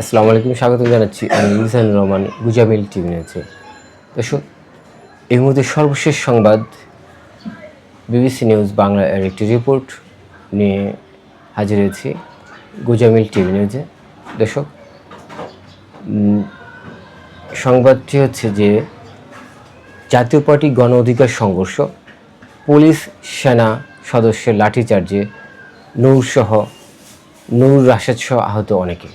আসসালামু আলাইকুম, স্বাগত জানাচ্ছি আমি মিজানুর রহমান, গুজামিল টিভি নিয়েছে দর্শক, এই মুহূর্তে সর্বশেষ সংবাদ, বিবিসি নিউজ বাংলা এর একটি রিপোর্ট নিয়ে হাজির হয়েছি গুজামিল টিভি নিউজে। দর্শক সংবাদটি হচ্ছে যে জাতীয় পার্টি গণ অধিকার সংঘর্ষ, পুলিশ, সেনা সদস্যের লাঠিচার্জে নূরসহ, নূর রাশেদ সহ আহত অনেকে।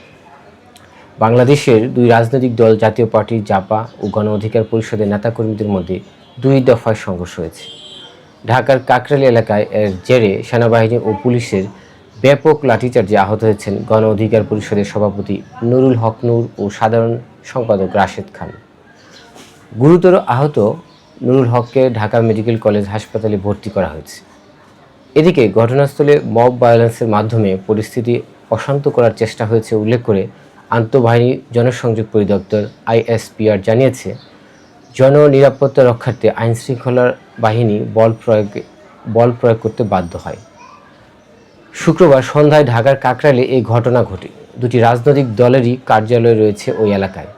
বাংলাদেশের দুই রাজনৈতিক দল, জাতীয় পার্টি, জাপা ও গণ অধিকার পরিষদের নেতাকর্মীদের মধ্যে দুই দফায় সংঘর্ষ হয়েছে। ঢাকার কাকরালী এলাকায় এর জেরে সেনাবাহিনী ও পুলিশের ব্যাপক লাঠিচার্জে আহত হয়েছেন গণ অধিকার পরিষদের সভাপতি নুরুল হক নূর ও সাধারণ সম্পাদক রাশেদ খান। গুরুতর আহত নুরুল হককে ঢাকা মেডিকেল কলেজ হাসপাতালে ভর্তি করা হয়েছে। এদিকে ঘটনাস্থলে মব ভায়োলেন্সের মাধ্যমে পরিস্থিতি অশান্ত করার চেষ্টা হয়েছে উল্লেখ করে আন্তঃবাহিনী জনসংযোগ পরিদপ্তর আইএসপিআর জানিয়েছে, জননিরাপত্তা রক্ষার্থে আইনশৃঙ্খলার বাহিনী বল প্রয়োগে, বল প্রয়োগ করতে বাধ্য হয়। শুক্রবার সন্ধ্যায় ঢাকার কাকরালে এই ঘটনা ঘটে। দুটি রাজনৈতিক দলেরই কার্যালয় রয়েছে ওই এলাকায়।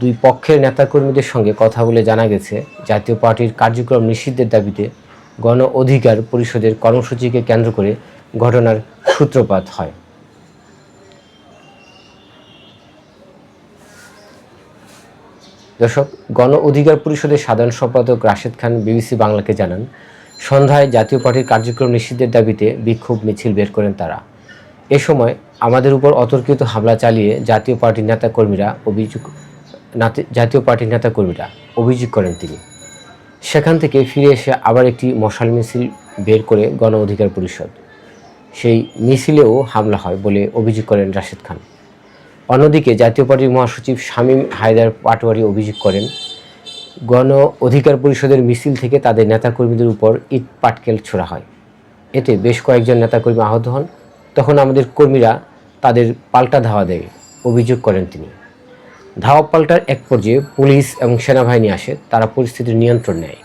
দুই পক্ষের নেতাকর্মীদের সঙ্গে কথা বলে জানা গেছে, জাতীয় পার্টির কার্যক্রম নিষিদ্ধের দাবিতে গণ অধিকার পরিষদের কর্মসূচিকে কেন্দ্র করে ঘটনার সূত্রপাত হয়। দর্শক, গণ অধিকার পরিষদের সাধারণ সম্পাদক রাশেদ খান বিবিসি বাংলাকে জানান, সন্ধ্যায় জাতীয় পার্টির কার্যক্রম নিষিদ্ধের দাবিতে বিক্ষোভ মিছিল বের করেন তারা। এ সময় আমাদের উপর অতর্কিত হামলা চালিয়ে জাতীয় পার্টির নেতা কর্মীরা অভিযোগ জাতীয় পার্টির নেতা কর্মীরা অভিযোগ করেন তিনি। সেখান থেকে ফিরে এসে আবার একটি মশাল মিছিল বের করে গণ অধিকার পরিষদ। সেই মিছিলেও হামলা হয় বলে অভিযোগ করেন রাশেদ খান। অন্যদিকে জাতীয় পার্টির মহাসচিব শামীম হায়দার পাটোয়ারি অভিযোগ করেন, গণ অধিকার পরিষদের মিছিল থেকে তাদের নেতাকর্মীদের উপর ইট পাটকেল ছোড়া হয়। এতে বেশ কয়েকজন নেতাকর্মী আহত হন। তখন আমাদের কর্মীরা তাদের পাল্টা ধাওয়া দেয়, অভিযোগ করেন তিনি। ধাওয়া পাল্টার এক পর্যায়ে পুলিশ এবং সেনাবাহিনী আসে, তারা পরিস্থিতির নিয়ন্ত্রণ নেয়।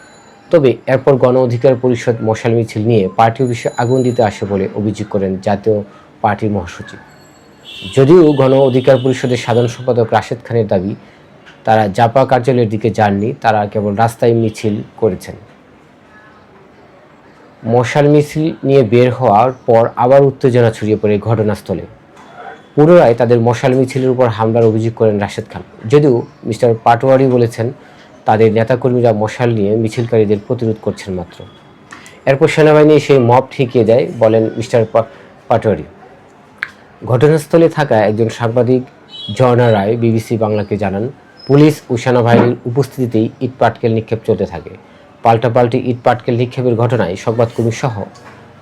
তবে এরপর গণ অধিকার পরিষদ মশাল মিছিল নিয়ে পার্টি অফিসে আগুন দিতে আসে বলে অভিযোগ করেন জাতীয় পার্টির মহাসচিব। যদিও গণ অধিকার পরিষদের সাধারণ সম্পাদক রাশেদ খানের দাবি, তারা জাপা কার্যালয়ের দিকে যাননি, তারা কেবল রাস্তায় মিছিল করেছেন। মশাল মিছিল নিয়ে বের হওয়ার পর আবার উত্তেজনা ছড়িয়ে পড়ে ঘটনাস্থলে। পুনরায় তাদের মশাল মিছিলের উপর হামলার অভিযোগ করেন রাশেদ খান। যদিও মিস্টার পাটোয়ারি বলেছেন, তাদের নেতাকর্মীরা মশাল নিয়ে মিছিলকারীদের প্রতিরোধ করছেন মাত্র। এরপর সেনাবাহিনী সেই মব ঠেকিয়ে দেয়, বলেন মিস্টার পাটোয়ারি। ঘটনাস্থলে থাকা একজন সাংবাদিক ঝর্ণা রায় বিবিসি বাংলাকে জানান, পুলিশ ও সেনাবাহিনীর উপস্থিতিতেই ইট পাটকেল নিক্ষেপ চলতে থাকে। পাল্টাপাল্টি ইট পাটকেল নিক্ষেপের ঘটনায় সংবাদকর্মী সহ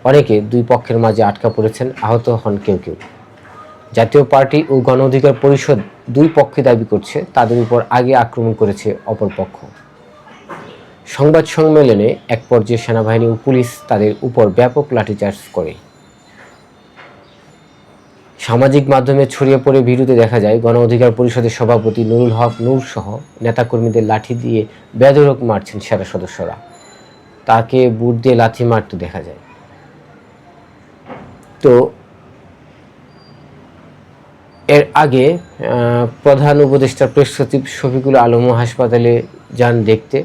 অনেকে দুই পক্ষের মাঝে আটকা পড়েছেন, আহত হন কেউ কেউ। জাতীয় পার্টি ও গণ অধিকার পরিষদ দুই পক্ষে দাবি করছে, তাদের উপর আগে আক্রমণ করেছে অপর পক্ষ। সংবাদ সম্মেলনে এক পর্যায়ে সেনাবাহিনী ও পুলিশ তাদের উপর ব্যাপক লাঠিচার্জ করে। সামাজিক মাধ্যমে ছড়িয়ে পড়ে ভিডিওতে দেখা যায়, গণ অধিকার পরিষদের সভাপতি নুরুল হক নূর সহ নেতাকর্মীদের লাঠি দিয়ে বেদরক মারছেন সেরা সদস্যরা। তাকে বুট দিয়ে লাথি মারতে দেখা যায়। তো এর আগে প্রধান উপদেষ্টা প্রেস সচিব শফিকুল আলম হাসপাতালে যান দেখতে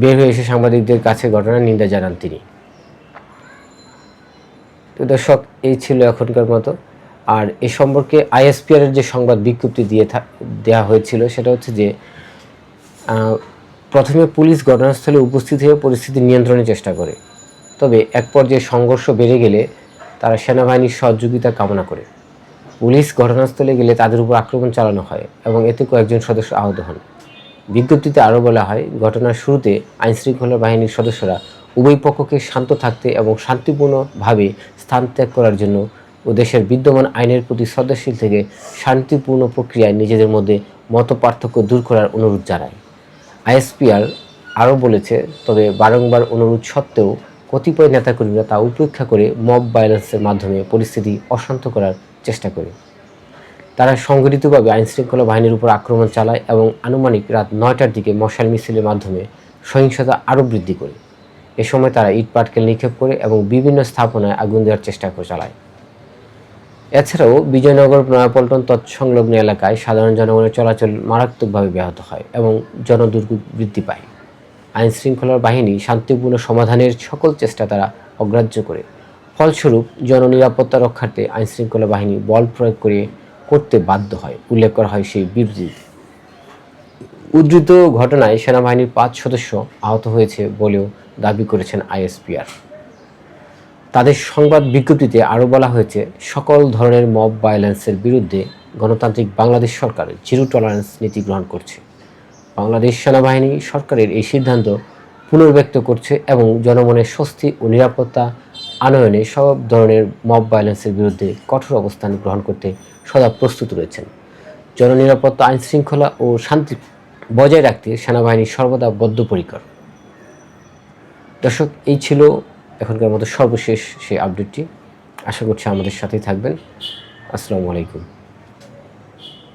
বের হয়ে এসে সাংবাদিকদের কাছে ঘটনার নিন্দা জানান তিনি। তো দর্শক এই ছিল এখনকার মতো। আর এ সম্পর্কে আইএসপিআর এর যে সংবাদ বিজ্ঞপ্তি দিয়ে দেওয়া হয়েছিল, সেটা হচ্ছে যে প্রথমে পুলিশ ঘটনাস্থলে উপস্থিত হয়ে পরিস্থিতি নিয়ন্ত্রণের চেষ্টা করে। তবে এক পর্যায়ে সংঘর্ষ বেড়ে গেলে তারা সেনাবাহিনীর সহযোগিতা কামনা করে। পুলিশ ঘটনাস্থলে গেলে তাদের উপর আক্রমণ চালানো হয় এবং এতে কয়েকজন সদস্য আহত হন। বিজ্ঞপ্তিতে আরও বলা হয়, ঘটনার শুরুতে আইনশৃঙ্খলা বাহিনীর সদস্যরা উভয় পক্ষকে শান্ত থাকতে এবং শান্তিপূর্ণভাবে স্থান ত্যাগ করার জন্য ও দেশের বিদ্যমান আইনের প্রতি শ্রদ্ধাশীল থেকে শান্তিপূর্ণ প্রক্রিয়ায় নিজেদের মধ্যে মত পার্থক্য দূর করার অনুরোধ জানায়। আইএসপিআর আরও বলেছে, তবে বারংবার অনুরোধ সত্ত্বেও কতিপয় নেতাকর্মীরা তা উপেক্ষা করে মব ভায়োলেন্সের মাধ্যমে পরিস্থিতি অশান্ত করার চেষ্টা করে। তারা সংগঠিতভাবে আইনশৃঙ্খলা বাহিনীর উপর আক্রমণ চালায় এবং আনুমানিক রাত নয়টার দিকে মশাল মিছিলের মাধ্যমে সহিংসতা আরও বৃদ্ধি করে। এ সময় তারা ইট পাটকেল নিক্ষেপ করে এবং বিভিন্ন স্থাপনায় আগুন দেওয়ার চেষ্টা চালায়। এছাড়াও বিজয়নগর, নয়াপল্টন তৎসংলগ্ন এলাকায় সাধারণ জনগণের চলাচল মারাত্মকভাবে ব্যাহত হয় এবং জনদুর্ভোগ বৃদ্ধি পায়। আইন শৃঙ্খলার বাহিনী শান্তিপূর্ণ সমাধানের সকল চেষ্টা তারা অগ্রাহ্য করে। ফলস্বরূপ, জননিরাপত্তা রক্ষার্থে আইন শৃঙ্খলা বাহিনী বল প্রয়োগ করে করতে বাধ্য হয়, উল্লেখ করা হয় সেই বিবৃতিতে। উদ্ধৃত ঘটনায় সেনাবাহিনীর পাঁচ সদস্য আহত হয়েছে বলেও দাবি করেছেন আইএসপিআর। তাদের সংবাদ বিজ্ঞপ্তিতে আরও বলা হয়েছে, সকল ধরনের মব ভায়োলেন্সের বিরুদ্ধে গণতান্ত্রিক বাংলাদেশ সরকার জিরো টলারেন্স নীতি গ্রহণ করছে। বাংলাদেশ সেনাবাহিনী সরকারের এই সিদ্ধান্ত পুনর্ব্যক্ত করছে এবং জনমনের স্বস্তি ও নিরাপত্তা আনয়নে সব ধরনের মব ভায়োলেন্সের বিরুদ্ধে কঠোর অবস্থান গ্রহণ করতে সদা প্রস্তুত রয়েছেন। জননিরাপত্তা আইন শৃঙ্খলা ও শান্তি বজায় রাখতে সেনাবাহিনী সর্বদা বদ্ধপরিকর। দর্শক, এই ছিল এখনকার মতো সর্বশেষ সেই আপডেটটি আশা করছি আমাদের সাথেই থাকবেন। আসসালামু আলাইকুম।